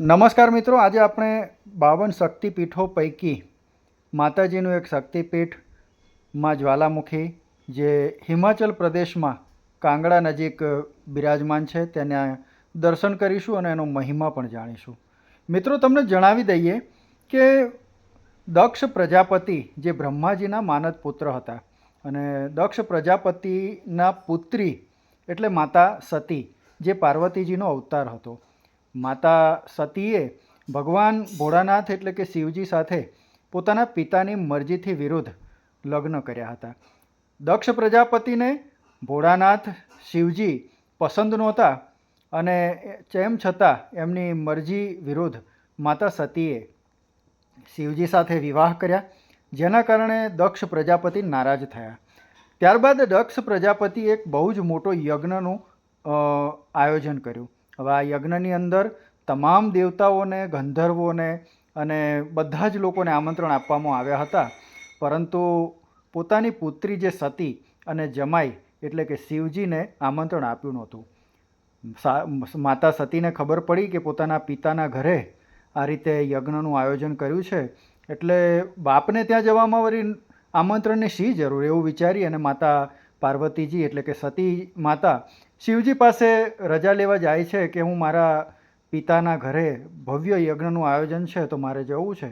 નમસ્કાર મિત્રો, આજે આપણે બાવન શક્તિપીઠો પૈકી માતાજીનું એક શક્તિપીઠ, માં જ્વાલામુખી, જે હિમાચલ પ્રદેશમાં કાંગડા નજીક બિરાજમાન છે, તેના દર્શન કરીશું અને એનો મહિમા પણ જાણીશું. મિત્રો, તમને જણાવી દઈએ કે દક્ષ પ્રજાપતિ જે બ્રહ્માજીના માનદ પુત્ર હતા અને દક્ષ પ્રજાપતિના પુત્રી એટલે માતા સતી, જે પાર્વતીજીનો અવતાર હતો. માતા સતીએ ભગવાન ભોળાનાથ એટલે કે શિવજી સાથે પોતાના પિતાની મરજીથી વિરુદ્ધ લગ્ન કર્યા હતા. દક્ષ પ્રજાપતિને ભોળાનાથ, શિવજી પસંદ નહોતા અને તેમ છતાં એમની મરજી વિરુદ્ધ માતા સતીએ શિવજી સાથે વિવાહ કર્યા, જેના કારણે દક્ષ પ્રજાપતિ નારાજ થયા. ત્યારબાદ દક્ષ પ્રજાપતિ એક બહુ જ મોટો યજ્ઞનું આયોજન કર્યું. હવે આ યજ્ઞની અંદર તમામ દેવતાઓને, ગંધર્વોને અને બધા જ લોકોને આમંત્રણ આપવામાં આવ્યા હતા. પરંતુ પોતાની પુત્રી જે સતી અને જમાઈ એટલે કે શિવજીને આમંત્રણ આપ્યું નહોતું. માતા સતીને ખબર પડી કે પોતાના પિતાના ઘરે આ રીતે યજ્ઞનું આયોજન કર્યું છે. એટલે બાપને ત્યાં જવામાં વળી આમંત્રણની શી જરૂર એવું વિચારી અને માતા પાર્વતીજી એટલે કે સતી માતા શિવજી પાસે રજા લેવા જાય છે કે હું મારા પિતાના ઘરે ભવ્ય યજ્ઞનું આયોજન છે તો મારે જવું છે.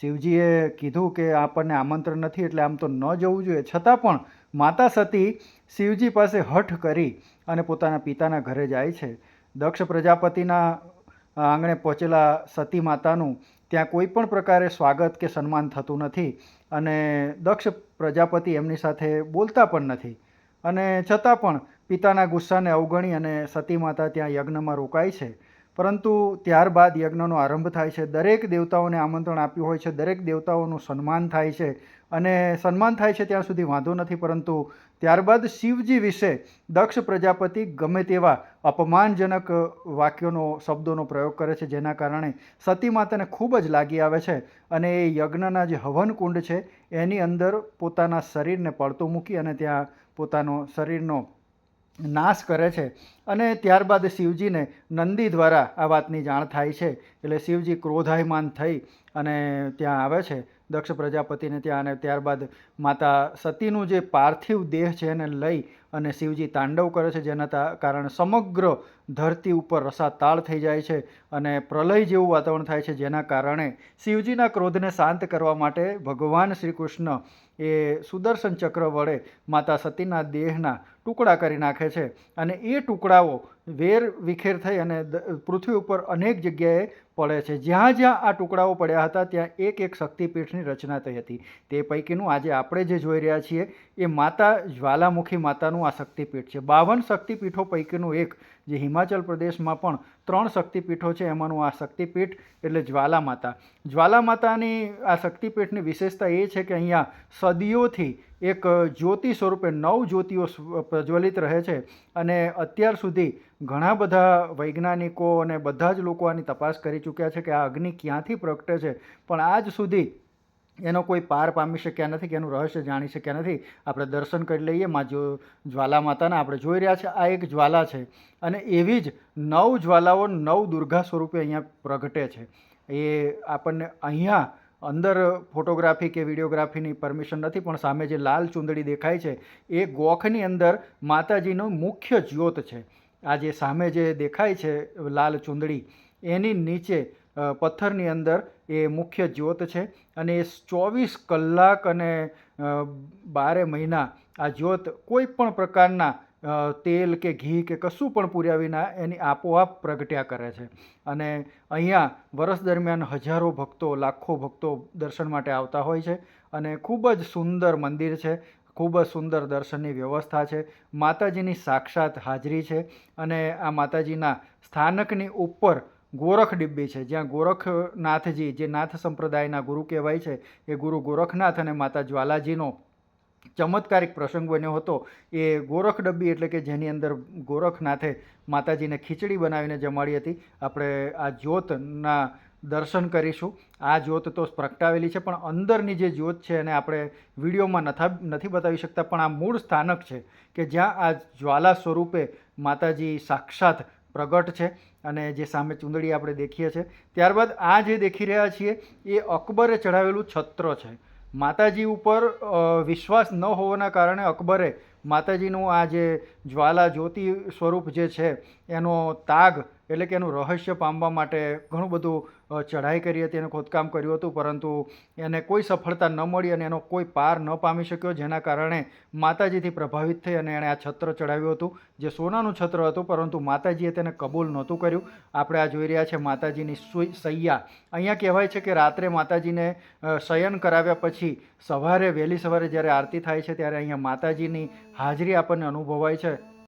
શિવજીએ કીધું કે આપણને આમંત્રણ નથી એટલે આમ તો ન જવું જોઈએ. છતાં પણ માતા સતી શિવજી પાસે હઠ કરી અને પોતાના પિતાના ઘરે જાય છે. દક્ષ પ્રજાપતિના આંગણે પહોંચેલા સતી માતાનું ત્યાં કોઈ પણ પ્રકારે સ્વાગત કે સન્માન થતું નથી અને દક્ષ પ્રજાપતિ એમની સાથે બોલતા પણ નથી. અને છતાં પણ પિતાના ગુસ્સાને અવગણી અને સતી માતા ત્યાં યજ્ઞમાં રોકાય છે. પરંતુ ત્યારબાદ યજ્ઞનો આરંભ થાય છે. દરેક દેવતાઓને આમંત્રણ આપ્યું હોય છે. દરેક દેવતાઓનું સન્માન થાય છે. અને સન્માન થાય છે ત્યાં સુધી વાંધો નથી, પરંતુ ત્યારબાદ શિવજી વિશે દક્ષ પ્રજાપતિ ગમે તેવા અપમાનજનક વાક્યોનો, શબ્દોનો પ્રયોગ કરે છે, જેના કારણે સતી માતાને ખૂબ જ લાગી આવે છે અને એ યજ્ઞના જે હવન કુંડ છે, એની અંદર પોતાના શરીરને પડતું મૂકી અને ત્યાં પોતાનો શરીરનો નાશ કરે છે અને ત્યારબાદ શિવજીને નંદી દ્વારા આ વાતની જાણ થાય છે. એટલે શિવજી ક્રોધાયમાન થઈ અને ત્યાં આવે છે. દક્ષ પ્રજાપતિને ત્યાં અને ત્યારબાદ માતા સતીનું જે પાર્થિવ દેહ છે એને લઈ અને શિવજી તાંડવ કરે છે, જેના કારણે સમગ્ર ધરતી ઉપર રસાતાળ થઈ જાય છે અને પ્રલય જેવું વાતાવરણ થાય છે, જેના કારણે શિવજીના ક્રોધને શાંત કરવા માટે ભગવાન શ્રી કૃષ્ણ એ સુદર્શન ચક્ર વડે માતા સતીના દેહના ટુકડા કરી નાખે છે અને એ ટુકડાઓ વેર વિખેર થઈ અને પૃથ્વી ઉપર અનેક જગ્યાએ પડે છે. જ્યાં જ્યાં આ ટુકડાઓ પડ્યા હતા, ત્યાં એક એક શક્તિપીઠની રચના થઈ હતી. તે પૈકીનું આજે આપણે જે જોઈ રહ્યા છીએ, એ માતા જ્વાલામુખી માતાનું આ શક્તિપીઠ છે. બાવન શક્તિપીઠો પૈકીનું એક, જે હિમાચલ પ્રદેશમાં પણ ત્રણ શક્તિપીઠો છે, એમાંનું આ શક્તિપીઠ એટલે જ્વાલા માતા જ્વાલા માતાની આ શક્તિપીઠની વિશેષતા એ છે કે અહીંયા સદીઓથી એક જ્યોતિ સ્વરૂપે નવ જ્યોતિઓ પ્રજ્વલિત રહે છે અને અત્યાર સુધી ઘણા બધા વૈજ્ઞાનિકો અને બધા જ લોકો આની તપાસ કરી ચૂક્યા છે કે આ અગ્નિ ક્યાંથી પ્રગટે છે. પણ આજ સુધી એનો કોઈ પાર પામી શક્યા નથી કે એનું રહસ્ય જાણી શક્યા નથી. આપણે દર્શન કરી લઈએ. માં જો જ્વાલા માતાના આપણે જોઈ રહ્યા છે. આ એક જ્વાલા છે અને એવી જ નવ જ્વાલાઓ નવ દુર્ગા સ્વરૂપે અહીંયા પ્રગટે છે. એ આપણને અહીંયા અંદર ફોટોગ્રાફી કે વિડીયોગ્રાફીની પરમિશન નથી, પણ સામે જે લાલ ચૂંદડી દેખાય છે, એ ગોખની અંદર માતાજીનો મુખ્ય જ્યોત છે. આ જે સામે જે દેખાય છે લાલ ચૂંદડી, એની નીચે પથ્થરની અંદર એ મુખ્ય જ્યોત છે અને એ ચોવીસ કલાક અને બારે મહિના આ જ્યોત કોઈ પણ પ્રકારના તેલ કે ઘી કે કશું પણ પૂર્યા વિના એની આપોઆપ પ્રગટ્યા કરે છે. અને અહીંયા વરસ દરમિયાન હજારો ભક્તો, લાખો ભક્તો દર્શન માટે આવતા હોય છે અને ખૂબ જ સુંદર મંદિર છે, ખૂબ જ સુંદર દર્શનની વ્યવસ્થા છે, માતાજીની સાક્ષાત હાજરી છે અને આ માતાજીના સ્થાનકની ઉપર ગોરખ ડિબ્બી છે. જ્યાં ગોરખનાથજી, જે નાથ સંપ્રદાયના ગુરુ કહેવાય છે, એ ગુરુ ગોરખનાથ અને માતા જ્વાલાજીનો ચમત્કારિક પ્રસંગ બન્યો હતો. એ ગોરખ ડબ્બી એટલે કે જેની અંદર ગોરખનાથે માતાજીને ખીચડી બનાવીને જમાડી હતી. આપણે આ જ્યોતના દર્શન કરીશું. આ જ્યોત તો પ્રગટાવેલી છે, પણ અંદરની જે જ્યોત છે એને આપણે વિડીયોમાં નથા, નથી બતાવી શકતા, પણ આ મૂળ સ્થાનક છે કે જ્યાં આ જ્વાલા સ્વરૂપે માતાજી સાક્ષાત પ્રગટ છે અને જે સામે ચૂંદડી આપણે દેખીએ છીએ. ત્યારબાદ આ જે દેખી રહ્યા છીએ, એ અકબરે ચઢાવેલું છત્ર છે. માતાજી ઉપર વિશ્વાસ ન હોવાના કારણે અકબરે માતાજીનું આ જે જ્વાલા જ્યોતિ સ્વરૂપ જે છે, એનો તાગ એટલે કે એનું રહસ્ય પામવા માટે ઘણું બધું ચઢાઈ કરી હતી, એને ખોદકામ કર્યું હતું, પરંતુ એને કોઈ સફળતા ન મળી અને એનો કોઈ પાર ન પામી શક્યો, જેના કારણે માતાજીથી પ્રભાવિત થઈ અને એણે આ છત્ર ચડાવ્યું હતું, જે સોનાનું છત્ર હતું, પરંતુ માતાજીએ તેને કબૂલ નહોતું કર્યું. આપણે આ જોઈ રહ્યા છે માતાજીની સૈયા. અહીંયા કહેવાય છે કે રાત્રે માતાજીને શયન કરાવ્યા પછી સવારે, વહેલી સવારે જ્યારે આરતી થાય છે, ત્યારે અહીંયા માતાજીની હાજરી આપણને અનુભવાય છે.